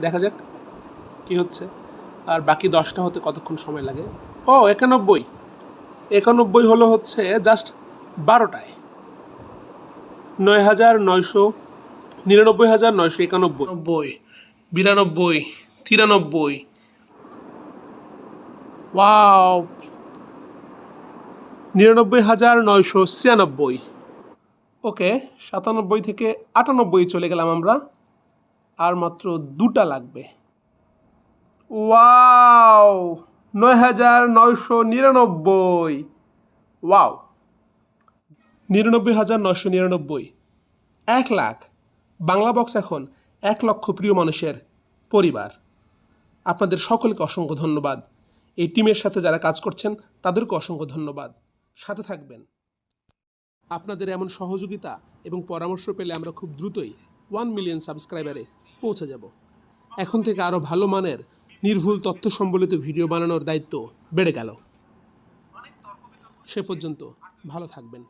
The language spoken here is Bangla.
দেখা যাক কি হচ্ছে। আর বাকি দশটা হতে কতক্ষণ সময় লাগে? ও একানব্বই। একানব্বই হলো হচ্ছে জাস্ট বারোটায়। নয় হাজার নয়শো নিরানব্বই হাজার নয়শো একানব্বই। নব্বই বিরানব্বই তিরানব্বই। ওয়াও! নিরানব্বই হাজার নয়শো ছিয়ানব্বই। ওকে সাতানব্বই থেকে আটানব্বই চলে গেলাম আমরা। আর মাত্র দুটা লাগবে। ওয়াও, নয় হাজার নয়শো নিরানব্বই। ওয়াও। নিরানব্বই হাজার নয়শো নিরানব্বই। এক লাখ। বাংলা বক্স এখন এক লক্ষ প্রিয় মানুষের পরিবার। আপনাদের সকলকে অসংখ্য ধন্যবাদ। এই টিমের সাথে যারা কাজ করছেন তাদেরকে অসংখ্য ধন্যবাদ। সাথে থাকবেন। আপনাদের এমন সহযোগিতা এবং পরামর্শ পেলে আমরা খুব দ্রুতই ওয়ান মিলিয়ন সাবস্ক্রাইবারে পৌঁছে যাব। এখন থেকে আরও ভালো মানের, নির্ভুল তথ্য সম্বলিত ভিডিও বানানোর দায়িত্ব বেড়ে গেল। সে পর্যন্ত ভালো থাকবেন।